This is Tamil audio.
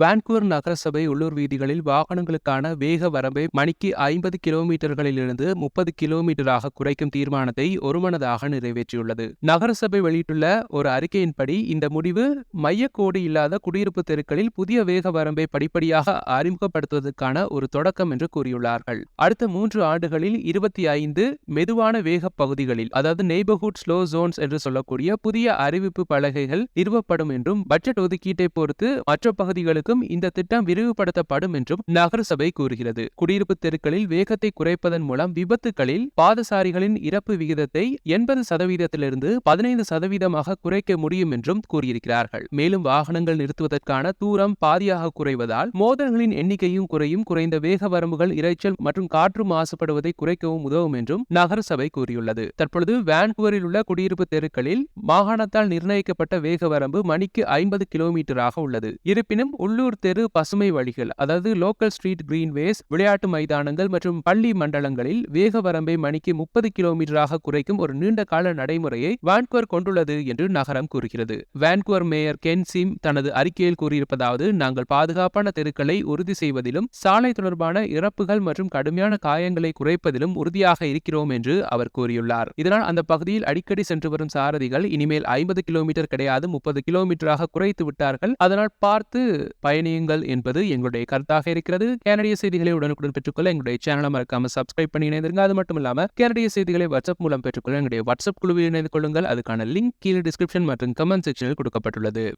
வான்கூவர் நகரசபை உள்ளூர் வீதிகளில் வாகனங்களுக்கான வேக வரம்பை மணிக்கு ஐம்பது கிலோமீட்டர்களிலிருந்து முப்பது கிலோமீட்டராக குறைக்கும் தீர்மானத்தை ஒருமனதாக நிறைவேற்றியுள்ளது. நகரசபை வெளியிட்டுள்ள ஒரு அறிக்கையின்படி இந்த முடிவு மையக்கோடு இல்லாத குடியிருப்பு தெருக்களில் புதிய வேக வரம்பை படிப்படியாக அறிமுகப்படுத்துவதற்கான ஒரு தொடக்கம் என்று கூறியுள்ளார்கள். அடுத்த மூன்று ஆண்டுகளில் இருபத்தி ஐந்து மெதுவான வேக பகுதிகளில் அதாவது நெய்பர்ஹுட் ஸ்லோ ஜோன்ஸ் என்று சொல்லக்கூடிய புதிய அறிவிப்பு பலகைகள் நிறுவப்படும் என்றும் பட்ஜெட் ஒதுக்கீட்டை பொறுத்து மற்ற பகுதிகளுக்கு பகுதிகளுக்கும் இந்த திட்டம் விரிவுபடுத்தப்படும் என்றும் நகரசபை கூறுகிறது. குடியிருப்பு தெருக்களில் வேகத்தை குறைப்பதன் மூலம் விபத்துகளில் பாதசாரிகளின் இறப்பு விகிதத்தை எண்பது சதவீதத்திலிருந்து பதினைந்து சதவீதமாக குறைக்க முடியும் என்றும் கூறியிருக்கிறார்கள். மேலும் வாகனங்கள் நிறுத்துவதற்கான தூரம் பாதியாக குறைவதால் மோதல்களின் எண்ணிக்கையும் குறையும் குறைந்த வேக வரம்புகள் இரைச்சல் மற்றும் காற்று மாசுபடுவதை குறைக்கவும் உதவும் என்றும் நகரசபை கூறியுள்ளது. தற்பொழுது வான்குவரில் உள்ள குடியிருப்பு தெருக்களில் மாகாணத்தால் நிர்ணயிக்கப்பட்ட வேக வரம்பு மணிக்கு ஐம்பது கிலோமீட்டராக உள்ளது. இருப்பினும் உள்ளூர் தெரு பசுமை வழிகள் அதாவது லோக்கல் ஸ்ட்ரீட் கிரீன்வேஸ் விளையாட்டு மைதானங்கள் மற்றும் பள்ளி மண்டலங்களில் வேக வரம்பை மணிக்கு முப்பது கிலோமீட்டராக குறைக்கும் ஒரு நீண்ட கால நடைமுறையை வான்குவர் கொண்டுள்ளது என்று நகரம் கூறுகிறது. வான்குவர் மேயர் கென் சிம் தனது அறிக்கையில் கூறியிருப்பதாவது நாங்கள் பாதுகாப்பான தெருக்களை உறுதி செய்வதிலும் சாலை தொடர்பான இறப்புகள் மற்றும் கடுமையான காயங்களை குறைப்பதிலும் உறுதியாக இருக்கிறோம் என்று அவர் கூறியுள்ளார். இதனால் அந்த பகுதியில் அடிக்கடி சென்று வரும் சாரதிகள் இனிமேல் ஐம்பது கிலோமீட்டர் கிடையாது முப்பது கிலோமீட்டராக குறைத்து விட்டார்கள் அதனால் பார்த்து பயணியுங்கள் என்பது எங்களுடைய கருத்தாக இருக்கிறது. கேனடிய செய்திகளை உடனுக்குடன் பெற்றுக்கொள்ள எங்களுடைய சேனலை மறக்காம சப்ஸ்கிரைப் பண்ணி இணைந்திருங்க அது மட்டும் இல்லாமல் கேனடிய செய்திகளை வாட்ஸ்அப் மூலம் பெற்றுக்கொள்ள எங்களுடைய வாட்ஸ்அப் குழுவில் இணைந்து கொள்ளுங்கள். அதுக்கான லிங்க் கீழே டிஸ்கிரிப்ஷன் மற்றும் கமெண்ட் செக்ஷனில் கொடுக்கப்பட்டுள்ளது.